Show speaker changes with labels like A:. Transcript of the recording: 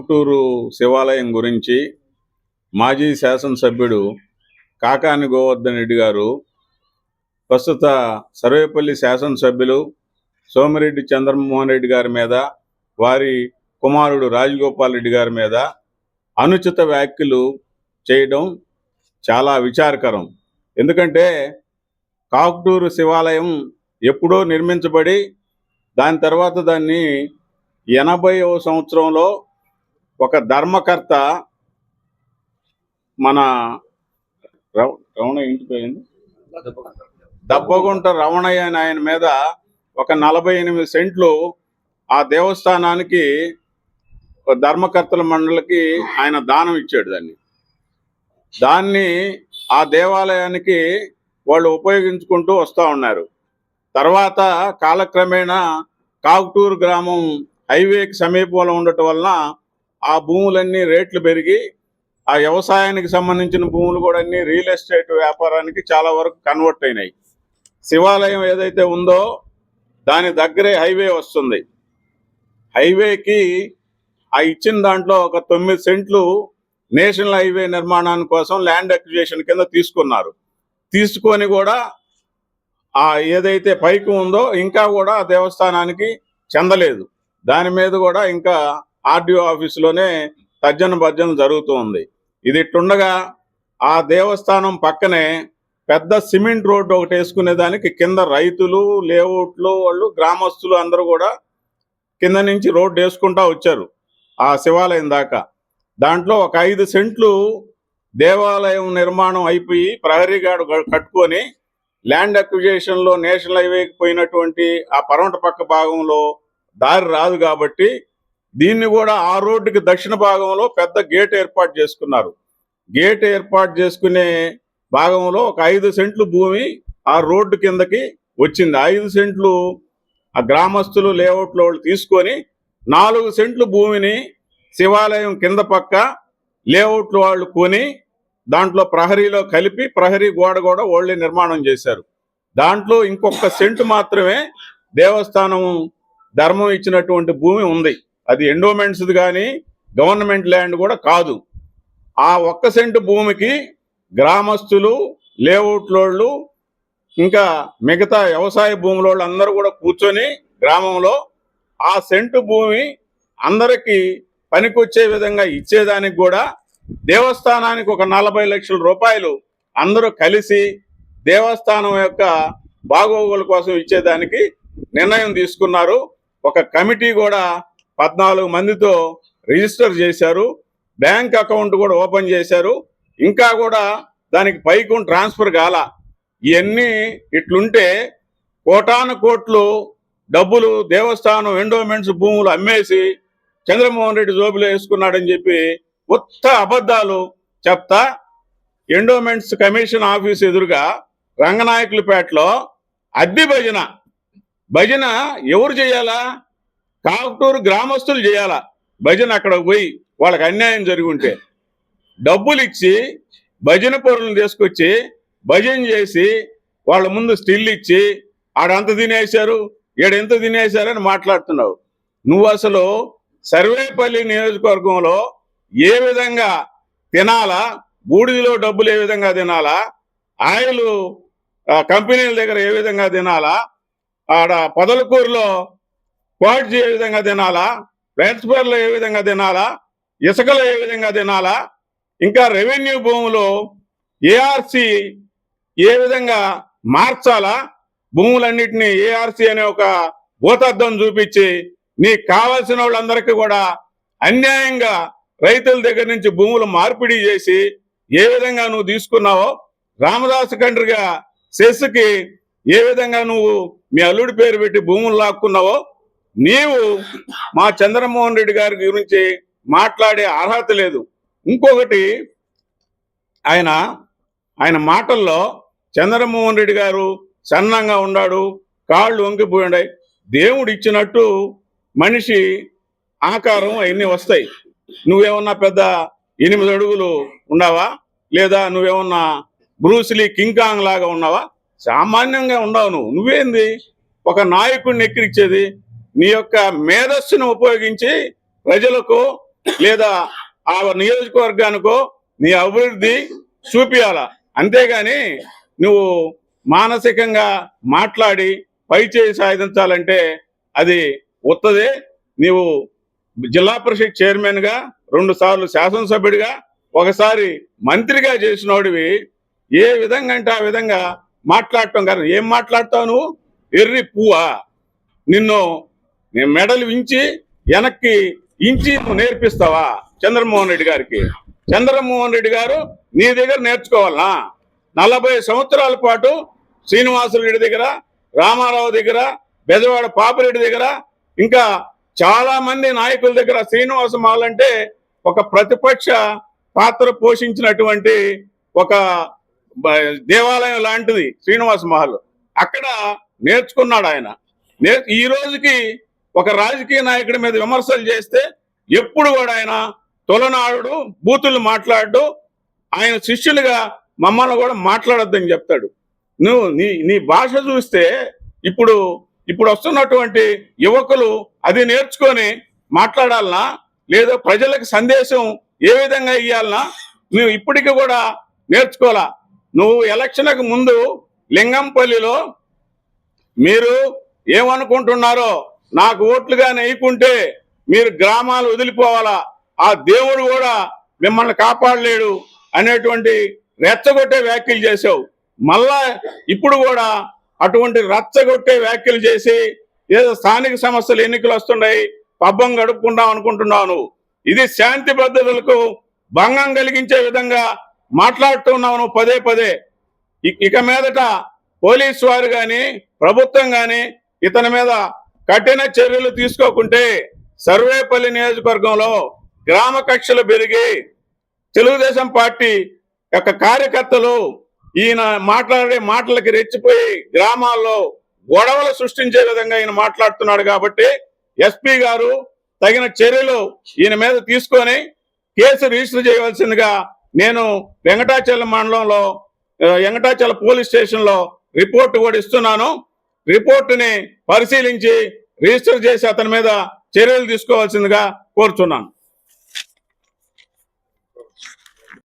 A: గుంటూరు శివాలయం గురించి మాజీ శాసనసభ్యుడు కాకాని గోవర్ధన్ రెడ్డి గారు ప్రస్తుత సర్వేపల్లి శాసనసభ్యులు సోమిరెడ్డి చంద్రమోహన్ రెడ్డి గారి మీద వారి కుమారుడు రాజగోపాల్ రెడ్డి గారి మీద అనుచిత వ్యాఖ్యలు చేయడం చాలా విచారకరం. ఎందుకంటే కాకుటూరు శివాలయం ఎప్పుడో నిర్మించబడి దాని తర్వాత దాన్ని ఎనభైవ సంవత్సరంలో ఒక ధర్మకర్త మన రవ- ఇంటిపోయింది దబ్బగుంట రవణయ్య అని ఆయన మీద ఒక నలభై ఎనిమిది సెంట్లు ఆ దేవస్థానానికి ఒక ధర్మకర్తల మండలికి ఆయన దానం ఇచ్చాడు దాన్ని. దాన్ని ఆ దేవాలయానికి వాళ్ళు ఉపయోగించుకుంటూ వస్తూ ఉన్నారు. తర్వాత కాలక్రమేణా కాకుటూరు గ్రామం హైవేకి సమీపంలో ఉండటం వలన ఆ భూములన్నీ రేట్లు పెరిగి ఆ వ్యవసాయానికి సంబంధించిన భూములు కూడా అన్ని రియల్ ఎస్టేట్ వ్యాపారానికి చాలా వరకు కన్వర్ట్ అయినాయి. శివాలయం ఏదైతే ఉందో దాని దగ్గరే హైవే వస్తుంది. హైవేకి ఆ ఇచ్చిన దాంట్లో ఒక తొమ్మిది సెంట్లు నేషనల్ హైవే నిర్మాణాని కోసం ల్యాండ్ అక్విజేషన్ కింద తీసుకున్నారు. తీసుకొని కూడా ఆ ఏదైతే పైకి ఉందో ఇంకా కూడా దేవస్థానానికి చెందలేదు. దాని మీద కూడా ఇంకా ఆర్డీఓ ఆఫీసులోనే తర్జన భర్జన జరుగుతూ ఉంది. ఇది ఇట్టుండగా ఆ దేవస్థానం పక్కనే పెద్ద సిమెంట్ రోడ్డు ఒకటి వేసుకునే దానికి కింద రైతులు లేఅవుట్లు వాళ్ళు గ్రామస్తులు అందరూ కూడా కింద నుంచి రోడ్డు వేసుకుంటా వచ్చారు ఆ శివాలయం దాకా. దాంట్లో ఒక ఐదు సెంట్లు దేవాలయం నిర్మాణం అయిపోయి ప్రహరీగాడు కట్టుకొని ల్యాండ్ అక్విజేషన్లో నేషనల్ హైవేకి పోయినటువంటి ఆ పరమట పక్క భాగంలో దారి రాదు కాబట్టి దీన్ని కూడా ఆ రోడ్డుకి దక్షిణ భాగంలో పెద్ద గేట్ ఏర్పాటు చేసుకున్నారు. గేట్ ఏర్పాటు చేసుకునే భాగంలో ఒక ఐదు సెంట్లు భూమి ఆ రోడ్డు కిందకి వచ్చింది. ఐదు సెంట్లు ఆ గ్రామస్తులు లేఅవుట్లో వాళ్ళు తీసుకొని నాలుగు సెంట్లు భూమిని శివాలయం కింద పక్క లేఅవుట్లో వాళ్ళు కొని దాంట్లో ప్రహరీలో కలిపి ప్రహరీ గోడ కూడా వాళ్ళే నిర్మాణం చేశారు. దాంట్లో ఇంకొక సెంటు మాత్రమే దేవస్థానం ధర్మం ఇచ్చినటువంటి భూమి ఉంది. అది ఎండోమెంట్స్ కానీ గవర్నమెంట్ ల్యాండ్ కూడా కాదు. ఆ ఒక్క సెంటు భూమికి గ్రామస్తులు లేఅవుట్లోళ్ళు ఇంకా మిగతా వ్యవసాయ భూములోళ్ళు అందరూ కూడా కూర్చొని గ్రామంలో ఆ సెంటు భూమి అందరికీ పనికొచ్చే విధంగా ఇచ్చేదానికి కూడా దేవస్థానానికి ఒక నలభై లక్షల రూపాయలు అందరూ కలిసి దేవస్థానం యొక్క బాగోగుల కోసం ఇచ్చేదానికి నిర్ణయం తీసుకున్నారు. ఒక కమిటీ కూడా పద్నాలుగు మందితో రిజిస్టర్ చేశారు. బ్యాంక్ అకౌంట్ కూడా ఓపెన్ చేశారు. ఇంకా కూడా దానికి పైకి ట్రాన్స్ఫర్ కాల. ఇవన్నీ ఇట్లుంటే కోటాను కోట్లు డబ్బులు దేవస్థానం ఎండోమెంట్స్ భూములు అమ్మేసి చంద్రమోహన్ రెడ్డి జోబులో వేసుకున్నాడని చెప్పి ఉత్త అబద్ధాలు చెప్తా. ఎండోమెంట్స్ కమిషన్ ఆఫీస్ ఎదురుగా రంగనాయకులపేటలో అద్దె భజన. భజన ఎవరు చేయాలా? కాకుటూరు గ్రామస్తులు చేయాల? భజన అక్కడ పోయి వాళ్ళకి అన్యాయం జరుగుంటే డబ్బులు ఇచ్చి భజన పరులను తీసుకొచ్చి భజన చేసి వాళ్ళ ముందు స్టిల్ ఇచ్చి ఆడంత తినేశారు ఈడెంత తినేశారని మాట్లాడుతున్నావు. నువ్వు అసలు సర్వేపల్లి నియోజకవర్గంలో ఏ విధంగా తినాలా? బూడిదలో డబ్బులు ఏ విధంగా తినాలా? ఆయిల్ కంపెనీల దగ్గర ఏ విధంగా తినాలా? ఆడ పొదలకూరులో క్వాడ్జీ ఏ విధంగా తినాలా? ట్రాన్స్ఫర్లో ఏ విధంగా తినాలా? ఇసుకలో ఏ విధంగా తినాలా? ఇంకా రెవెన్యూ భూములో ఏఆర్సి ఏ విధంగా మార్చాలా? భూములన్నింటినీ ఏఆర్సి అనే ఒక భూతార్థం చూపించి నీకు కావాల్సిన వాళ్ళందరికీ కూడా అన్యాయంగా రైతుల దగ్గర నుంచి భూములు మార్పిడి చేసి ఏ విధంగా నువ్వు తీసుకున్నావో రామదాసు కండ్రిగా సెస్కి ఏ విధంగా నువ్వు మీ అల్లుడి పేరు పెట్టి భూములు లాక్కున్నావో నీవు మా చంద్రమోహన్ రెడ్డి గారి గురించి మాట్లాడే అర్హత లేదు. ఇంకొకటి ఆయన ఆయన మాటల్లో చంద్రమోహన్ రెడ్డి గారు సన్నంగా ఉన్నాడు కాళ్ళు వంగిపోయాయి దేవుడు ఇచ్చినట్టు మనిషి ఆకారం అవన్నీ వస్తాయి. నువ్వేమన్నా పెద్ద ఎనిమిది అడుగులు ఉన్నావా? లేదా నువ్వేమన్నా బ్రూస్లీ కింకాంగ్ లాగా ఉన్నావా? సామాన్యంగా ఉండవు నువ్వు. నువ్వేంది? ఒక నాయకుడిని ఎక్కిరిచ్చేది నీ యొక్క మేధస్సును ఉపయోగించి ప్రజలకు లేదా ఆ నియోజకవర్గానికో నీ అభివృద్ధి చూపియాల? అంతేగాని నువ్వు మానసికంగా మాట్లాడి పై చేయి సాధించాలంటే అది ఉత్తదే నీవు జిల్లా పరిషత్ చైర్మన్గా రెండుసార్లు రెండు సార్లు శాసనసభ్యుడిగా ఒకసారి మంత్రిగా చేసినోడివి. ఏ విధంగా అంటే ఆ విధంగా మాట్లాడటం కాదు. ఏం మాట్లాడతావు నువ్వు? ఎర్రి పువ్వా. నిన్ను నేను మెడలు వించి వెనక్కి ఇంచి నువ్వు నేర్పిస్తావా? చంద్రమోహన్ రెడ్డి గారికి. చంద్రమోహన్ రెడ్డి గారు నీ దగ్గర నేర్చుకోవాలా నలభై సంవత్సరాల పాటు శ్రీనివాసులు రెడ్డి దగ్గర రామారావు దగ్గర బెజవాడ పాపిరెడ్డి దగ్గర ఇంకా చాలా మంది నాయకుల దగ్గర శ్రీనివాస మాలంటే ఒక ప్రతిపక్ష పాత్ర పోషించినటువంటి ఒక దేవాలయం లాంటిది శ్రీనివాస మహల్. అక్కడ నేర్చుకున్నాడు ఆయన. నే- ఈ రోజుకి ఒక రాజకీయ నాయకుడి మీద విమర్శలు చేస్తే ఎప్పుడు కూడా ఆయన తొలనాడు బూతులు మాట్లాడు ఆయన శిష్యులుగా మమ్మల్ని కూడా మాట్లాడొద్దని చెప్తాడు. నువ్వు నీ నీ భాష చూస్తే ఇప్పుడు ఇప్పుడు వస్తున్నటువంటి యువకులు అది నేర్చుకొని మాట్లాడాలనా? లేదా ప్రజలకు సందేశం ఏ విధంగా ఇవ్వాలనా నువ్వు ఇప్పటికి కూడా నేర్చుకోవాలా? నువ్వు ఎలక్షన్కు ముందు లింగంపల్లిలో మీరు ఏమనుకుంటున్నారో నాకు ఓట్లుగా నెయ్యకుంటే మీరు గ్రామాలు వదిలిపోవాలా? ఆ దేవుడు కూడా మిమ్మల్ని కాపాడలేడు అనేటువంటి రెచ్చగొట్టే వ్యాఖ్యలు చేసావు మళ్ళా ఇప్పుడు కూడా అటువంటి రచ్చగొట్టే వ్యాఖ్యలు చేసి ఏదో స్థానిక సమస్యలు ఎన్నికలు వస్తున్నాయి పబ్బం గడుపుకుందాం అనుకుంటున్నావు ఇది శాంతి భద్రతలకు భంగం కలిగించే విధంగా మాట్లాడుతున్నావు పదే పదే. ఇక మీదట పోలీసు వారు కానీ ప్రభుత్వం కానీ ఇతని మీద కఠిన చర్యలు తీసుకోకుంటే సర్వేపల్లి నియోజకవర్గంలో గ్రామ కక్షలు పెరిగి తెలుగుదేశం పార్టీ యొక్క కార్యకర్తలు ఈయన మాట్లాడే మాటలకి రెచ్చిపోయి గ్రామాల్లో గొడవలు సృష్టించే విధంగా ఈయన మాట్లాడుతున్నాడు కాబట్టి ఎస్పీ గారు తగిన చర్యలు ఈయన మీద తీసుకొని కేసు రిజిస్టర్ చేయవలసిందిగా నేను వెంకటాచలం మండలంలో వెంకటాచల పోలీస్ స్టేషన్లో రిపోర్ట్ కూడా ఇస్తున్నాను. రిపోర్టుని పరిశీలించి రిజిస్టర్ చేసి అతని మీద చర్యలు తీసుకోవాల్సిందిగా కోరుచున్నాను.